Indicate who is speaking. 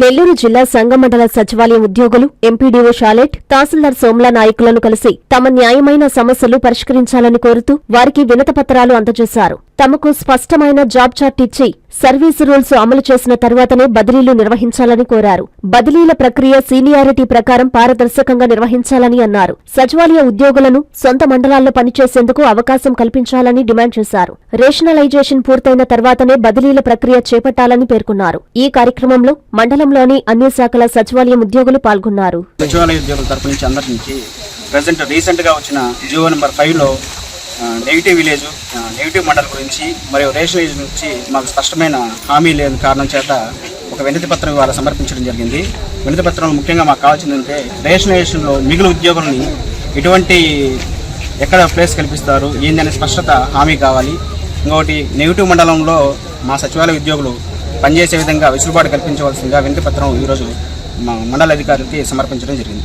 Speaker 1: నెల్లూరు జిల్లా సంగమండల సచివాలయం ఉద్యోగులు ఎంపీడీఓ షాలెట్ తహసీల్దార్ సోమ్లా నాయకులను కలిసి తమ న్యాయమైన సమస్యలు పరిష్కరించాలని కోరుతూ వారికి వినతపత్రాలు అందజేశారు. తమకు స్పష్టమైన జాబ్ చార్ట్ ఇచ్చి సర్వీసు రూల్స్ అమలు చేసిన తర్వాతనే బదిలీలు నిర్వహించాలని కోరారు. బదిలీల ప్రక్రియ సీనియారిటీ ప్రకారం పారదర్శకంగా నిర్వహించాలని అన్నారు. సచివాలయ ఉద్యోగులను సొంత మండలాల్లో పనిచేసేందుకు అవకాశం కల్పించాలని డిమాండ్ చేశారు. రేషనలైజేషన్ పూర్తయిన తర్వాతనే బదిలీల ప్రక్రియ చేపట్టాలని పేర్కొన్నారు. ఈ కార్యక్రమంలో మండలంలోని అన్ని శాఖల సచివాలయం ఉద్యోగులు పాల్గొన్నారు.
Speaker 2: సచివాలయ ఉద్యోగుల తరపు నుంచి అందరి నుంచి వచ్చిన జియో నెంబర్ ఫైవ్లో నెగిటివ్ విలేజ్ నెగిటివ్ మండల్ గురించి మరియు రేషనలైజ్ నుంచి మాకు స్పష్టమైన హామీ లేని కారణం చేత ఒక వినతి పత్రం ఇవాళ సమర్పించడం జరిగింది. వినతి పత్రంలో ముఖ్యంగా మాకు కావాల్సింది అంటే రేషనలైజేషన్లో మిగులు ఉద్యోగులని ఎటువంటి ఎక్కడ ప్లేస్ కల్పిస్తారు ఏందనే స్పష్టత హామీ కావాలి. ఇంకొకటి నెగిటివ్ మండలంలో మా సచివాలయ ఉద్యోగులు పనిచేసే విధంగా వెసులుబాటు కల్పించవలసిందిగా వినతి పత్రం ఈరోజు మా మండల అధికారికి సమర్పించడం జరిగింది.